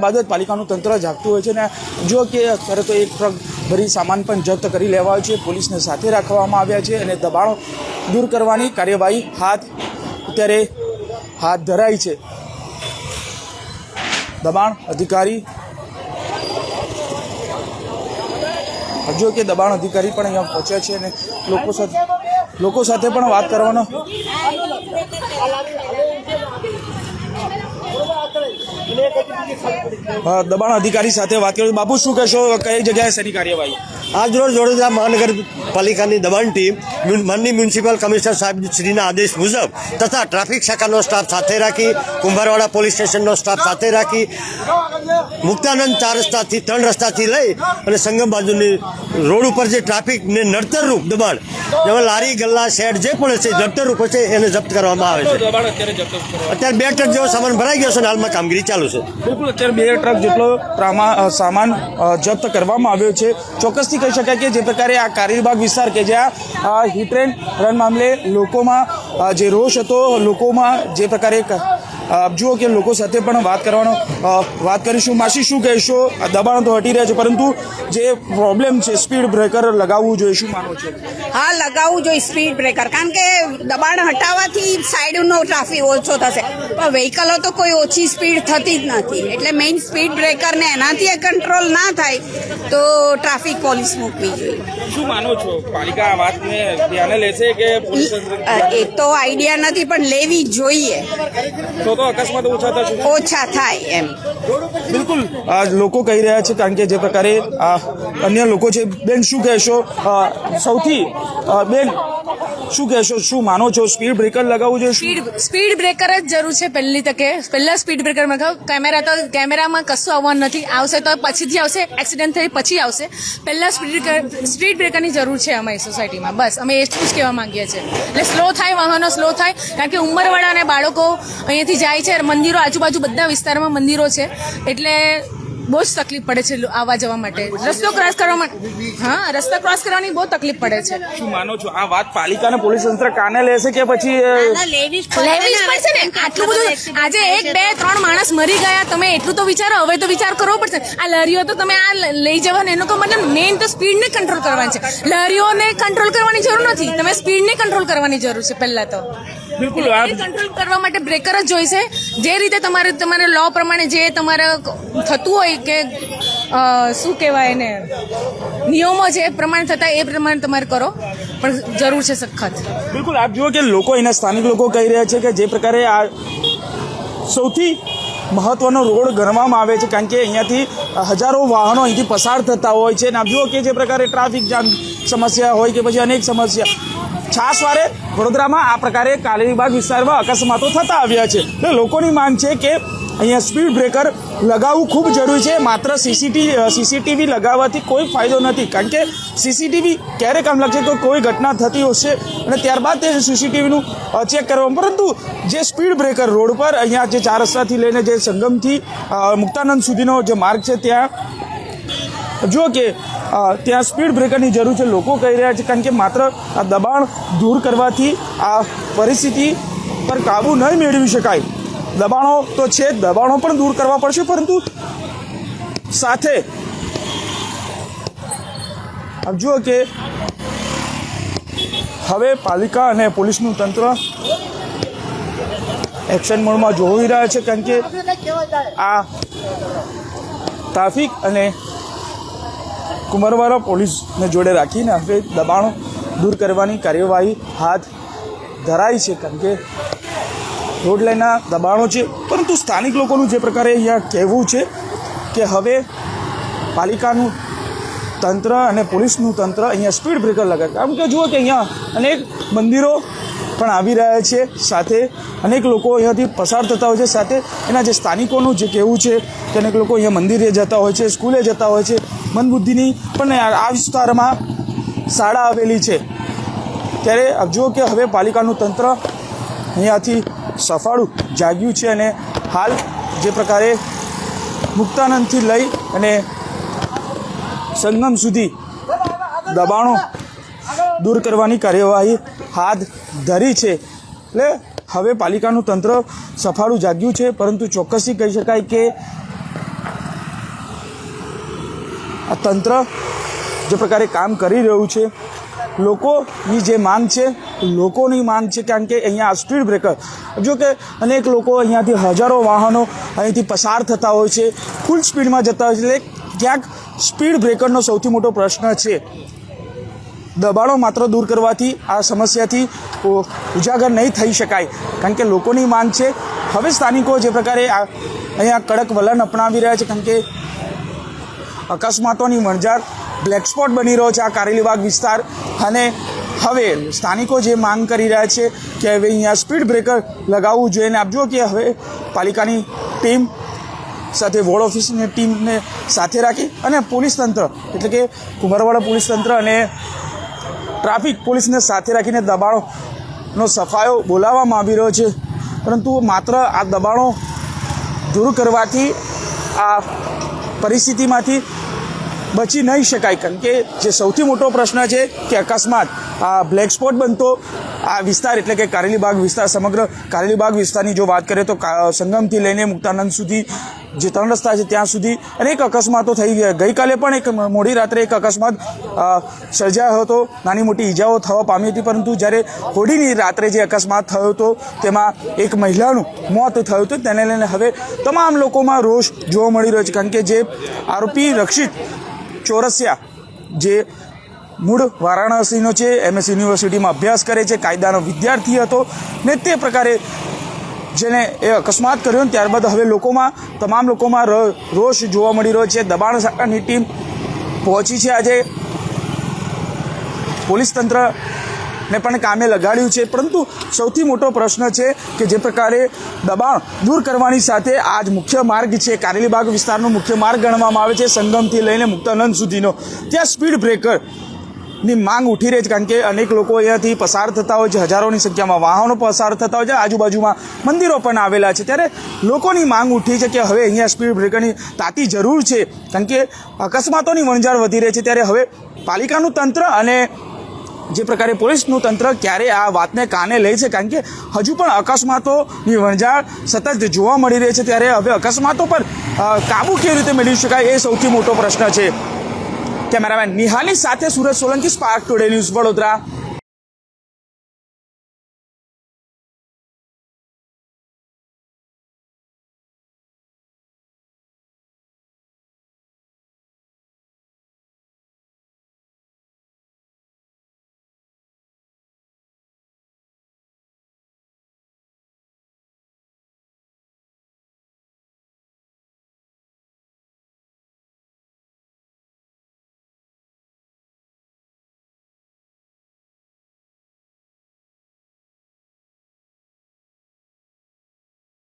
ત્યારબાદ જ પાલિકાનું તંત્ર જાગતું હોય છે ને જો કે અત્યારે તો એક ટ્રક ભરી સામાન પણ જપ્ત કરી લેવાયો છે, પોલીસને સાથે રાખવામાં આવ્યા છે અને દબાણો દૂર કરવાની કાર્યવાહી હાથ અત્યારે હાથ ધરાઈ છે. દબાણ અધિકારી હજુ કે દબાણ અધિકારી પણ અહીંયા પહોંચ્યા છે અને લોકો સાથે લોકો સાથે પણ વાત કરવાનો દબાણ અધિકારી સાથે વાત કરી. બાપુ, શું કહેશો? કઈ જગ્યાએ શેની કાર્યવાહી? આજરોજ વડોદરા મહાનગરપાલિકાની દબાણ ટીમ માનની મ્યુનિસિપલ કમિશનર સાહેબ શ્રીના આદેશ મુજબ તથા ટ્રાફિક શાખાનો સ્ટાફ સાથે રાખી, કુંભારવાડા પોલીસ સ્ટેશનનો સ્ટાફ સાથે રાખી, મુક્તાનંદ ચાર રસ્તાથી, ત્રણ રસ્તાથી લઈ અને સંગમ બાજુની રોડ ઉપર જે ટ્રાફિક ને નડતરરૂપ દબાણ જેમાં લારી ગલ્લા શેડ જે પણ હશે નડતરરૂપ હશે એને જપ્ત કરવામાં આવે છે. અત્યારે બે ટ્રક જેવો સામાન ભરાઈ ગયો છે અને હાલમાં કામગીરી ચાલુ છે. બિલકુલ અત્યારે બે ટ્રક જેટલો સામાન જપ્ત કરવામાં આવ્યો છે. ચોક્કસથી કહી શકાય કે જે પ્રકારે આ કારીબાગ વિસ્તાર કે જ્યાં હિટ એન્ડ રન મામલે લોકોમાં જે રોષ હતો લોકોમાં જે પ્રકારે આપ જુઓ કે લોકો સાથે પણ વાત કરવાનો વાત કરીશું. માસી, શું કહેશો? દબાણ તો હટી રહ્યા છે, પરંતુ જે પ્રોબ્લેમ છે સ્પીડ બ્રેકર લગાવવું જોઈએ, શું માનો છો? હા, લગાવવું જોઈએ સ્પીડ બ્રેકર કારણ કે દબાણ હટાવવાથી સાઈડનો ટ્રાફિક ઓછો થશે. પણ વ્હીકલો તો કોઈ ઓછી સ્પીડ થતી જ નથી. એટલે મેઇન સ્પીડ બ્રેકરને એનાથી કંટ્રોલ ના થાય. તો ટ્રાફિક પોલીસ મૂકવી જોઈએ. શું માનો છો? પાલિકા આ વાતને ધ્યાને લેશે કે એ તો આઈડિયા નથી પણ લેવી જોઈએ. તો તો અકસ્માત ઓછા થશે ઓછા થાય એમ. બિલકુલ. લોકો કહી રહ્યા છે કારણ કે જે પ્રકારે અન્ય લોકો છે બેન શું કહેશો? સૌથી બેન શું કહેશો? શું માનો છો? સ્પીડ બ્રેકર લગાવવું જોઈએ? સ્પીડ સ્પીડ બ્રેકર જ જરૂર છે પહેલી તકે. પહેલા સ્પીડ બ્રેકરમાં કેમેરા તો કેમેરામાં કશું આવવાનું નથી. આવશે તો પછીથી આવશે. એક્સિડન્ટ થઈ પછી આવશે. પહેલાં સ્પીડ સ્પીડ બ્રેકરની જરૂર છે અમારી સોસાયટીમાં બસ, અમે એટલું જ કહેવા માંગીએ છીએ. એટલે સ્લો થાય, વાહનો સ્લો થાય, કારણ કે ઉંમરવાળા અને બાળકો અહીંયાથી જાય છે. મંદિરો, આજુબાજુ બધા વિસ્તારમાં મંદિરો છે. એટલે બહુ જ તકલીફ પડે છે આવવા જવા માટે. રસ્તો ક્રોસ કરવા માટે. હા રસ્તા ક્રોસ કરવાની બહુ તકલીફ પડે છે. શું માનો છો? આ વાત પાલિકા અને પોલીસ તંત્ર કાને લેશે કે પછી લેવી પડશે ને. આટલું બધું આજે એક બે ત્રણ માણસ મરી ગયા તમે એટલું તો વિચારો હવે તો વિચાર કરવો પડશે. આ લારીઓ તો તમે આ લઈ જવાને એનો તો મતલબ મેઇન તો સ્પીડને કંટ્રોલ કરવાની છે. લારીઓને કંટ્રોલ કરવાની જરૂર નથી. તમે સ્પીડને કંટ્રોલ કરવાની જરૂર છે પહેલા તો. બિલકુલ આ કંટ્રોલ કરવા માટે બ્રેકર જ જોઈશે. જે રીતે તમારે તમારે લો પ્રમાણે જે તમારે થતું હોય કે શું કહેવાય એને? નિયમો જે પ્રમાણે થતા એ પ્રમાણે તમારે કરો, પણ જરૂર છે સખત. બિલકુલ, આપ જુઓ કે લોકો એના સ્થાનિક લોકો કહી રહ્યા છે કે જે પ્રકારે આ સૌથી મહત્વનો રોડ ગણવામાં આવે છે, કારણ કે અહીંયાથી હજારો વાહનો અહીંથી પસાર થતા હોય છે. અને આપ જુઓ કે જે પ્રકારે ટ્રાફિક જામ સમસ્યા હોય કે પછી અનેક સમસ્યા છાસવારે વડોદરામાં આ પ્રકારે કાલેરીબાગ વિસ્તારમાં અકસ્માતો થતા આવ્યા છે. એટલે લોકોની માંગ છે કે અહીંયા સ્પીડ બ્રેકર લગાવવું ખૂબ જરૂરી છે. માત્ર સીસીટીવી સીસીટીવી લગાવવાથી કોઈ ફાયદો નથી. કારણ કે સીસીટીવી ક્યારે કામ લાગશે તો કોઈ ઘટના થતી હશે અને ત્યારબાદ તે સીસીટીવીનું ચેક કરવામાં. પરંતુ જે સ્પીડ બ્રેકર રોડ પર અહીંયા જે ચાર રસ્તાથી લઈને જે સંગમથી મુક્તાનંદ સુધીનો જે માર્ગ છે ત્યાં જો કે ત્યાં સ્પીડ બ્રેકરની જરૂર છે. લોકો કહી રહ્યા છે કારણ કે માત્ર આ દબાણ દૂર કરવાથી આ પરિસ્થિતિ પર કાબૂ નહીં મેળવી શકાય. દબાણો તો છે, દબાણો પણ દૂર કરવા પડશે, પરંતુ સાથે આપ જુઓ કે હવે પાલિકા અને પોલીસનું તંત્ર એક્શન મોડમાં જોઈ રહ્યા છે કારણ કે આ ટ્રાફિક અને કુંભારવાડા પોલીસને જોડે રાખીને હવે દબાણો દૂર કરવાની કાર્યવાહી હાથ ધરાઈ છે, કારણ કે રોડ લાઈનના દબાણો છે. પરંતુ સ્થાનિક લોકોનું જે પ્રકારે અહીંયા કહેવું છે કે હવે પાલિકાનું તંત્ર અને પોલીસનું તંત્ર અહીંયા સ્પીડ બ્રેકર લગાવે કારણ કે જુઓ કે અહીંયા અનેક મંદિરો પણ આવી રહ્યા છે, સાથે અનેક લોકો અહીંયાથી પસાર થતા હોય છે, સાથે એના જે સ્થાનિકોનું જે કહેવું છે કે અનેક લોકો અહીંયા મંદિરે જતા હોય છે, સ્કૂલે જતા હોય છે મંદબુદ્ધિની પણ આ વિસ્તારમાં શાળા આવેલી છે. ત્યારે જુઓ કે હવે પાલિકાનું તંત્ર અહીંયાથી સફાળું જાગ્યું છે અને હાલ જે પ્રકારે મુક્તાનંદથી લઈ અને સંગમ સુધી દબાણો દૂર કરવાની કાર્યવાહી હાથ ધરી છે. એટલે હવે પાલિકાનું તંત્ર સફાળું જાગ્યું છે, પરંતુ ચોક્કસથી કહી શકાય કે આ તંત્ર જે પ્રકારે કામ કરી રહ્યું છે, લોકોની જે માંગ છે, લોકોની માંગ છે, કારણ કે અહીંયા સ્પીડ બ્રેકર, જો કે અનેક લોકો અહીંયાથી હજારો વાહનો અહીંથી પસાર થતા હોય છે ફૂલ સ્પીડમાં જતા હોય છે, એટલે ક્યાંક સ્પીડ બ્રેકરનો સૌથી મોટો પ્રશ્ન છે. દબાણો માત્ર દૂર કરવાથી, આ સમસ્યાથી ઉજાગર નહીં થઈ શકાય, કારણ કે લોકોની માંગ છે. હવે સ્થાનિકો જે પ્રકારે અહીંયા કડક વલણ અપનાવી રહ્યા છે, કારણ કે અકસ્માતોની વણઝાર બ્લેક સ્પોટ બની રહ્યો છે આ કારેલીબાગ વિસ્તાર. અને હવે સ્થાનિકો જે માંગ કરી રહ્યા છે કે હવે અહીંયા સ્પીડ બ્રેકર લગાવવું જોઈએ અને આપજો કે હવે પાલિકાની ટીમ સાથે વોર્ડ ઓફિસની ટીમને સાથે રાખી અને પોલીસ તંત્ર, એટલે કે કુંભારવાડા પોલીસ તંત્ર અને ટ્રાફિક પોલીસને સાથે રાખીને દબાણોનો સફાયો બોલાવવામાં આવી રહ્યો છે. પરંતુ માત્ર આ દબાણો દૂર કરવાથી, આ પરિસ્થિતિમાંથી બચી નહીં શકાય. કારણ કે જે સૌથી મોટો પ્રશ્ન છે કે અકસ્માત, આ બ્લેક સ્પોટ બનતો, આ વિસ્તાર એટલે કે કારેલીબાગ વિસ્તાર, સમગ્ર કારેલીબાગ વિસ્તારની જો વાત કરીએ તો સંગમથી લઈને મુક્તાનંદ સુધી જે ત્રણ રસ્તા છે ત્યાં સુધી અનેક અકસ્માતો થઈ ગયા. ગઈકાલે પણ એક મોડી રાત્રે એક અકસ્માત સર્જાયો હતો. નાની મોટી ઈજાઓ થવા પામી હતી, પરંતુ જ્યારે હોળીની રાત્રે જે અકસ્માત થયો હતો, તેમાં એક મહિલાનું મોત થયું હતું. તેને લઈને હવે તમામ લોકોમાં રોષ જોવા મળી રહ્યો છે. કારણ કે જે આરોપી રક્ષિત ચોરસિયા, જે મૂળ વારાણસીનો છે, એમએસ યુનિવર્સિટીમાં અભ્યાસ કરે છે, કાયદાનો વિદ્યાર્થી હતો ને તે પ્રકારે જેને એ અકસ્માત કર્યો ને ત્યારબાદ હવે લોકોમાં, તમામ લોકોમાં રોષ જોવા મળી રહ્યો છે. દબાણ શાખાની ટીમ પહોંચી છે આજે. પોલીસ તંત્રને પણ કામે લગાડ્યું છે. પરંતુ સૌથી મોટો પ્રશ્ન છે કે જે પ્રકારે દબાણ દૂર કરવાની સાથે આજ મુખ્ય માર્ગ છે. કારેલીબાગ વિસ્તારનો મુખ્ય માર્ગ ગણવામાં આવે છે સંગમથી લઈને મુક્તાનંદ સુધીનો. ત્યાં સ્પીડ બ્રેકરની માંગ ઉઠી રહી છે કારણ કે અનેક લોકો અહીંયાથી પસાર થતા હોય છે. હજારોની સંખ્યામાં વાહનો પસાર થતા હોય છે. આજુબાજુમાં મંદિરો પણ આવેલા છે. ત્યારે લોકોની માંગ ઉઠી છે કે હવે અહીંયા સ્પીડ બ્રેકરની તાતી જરૂર છે. કારણ કે અકસ્માતોની વણઝાર વધી રહી છે. ત્યારે હવે પાલિકાનું તંત્ર અને જે પ્રકારે પોલીસનું તંત્ર ક્યારે આ વાતને કાને લે છે, કારણ કે હજુ પણ અકસ્માતોની વણઝાળ સતત જોવા મળી રહી છે, ત્યારે હવે અકસ્માતો પર કાબુ કેવી રીતે મેળવી શકાય એ સૌથી મોટો પ્રશ્ન છે. કેમેરામેન નિહાલની સાથે Suraj Solanki, Spark Today News Vadodara.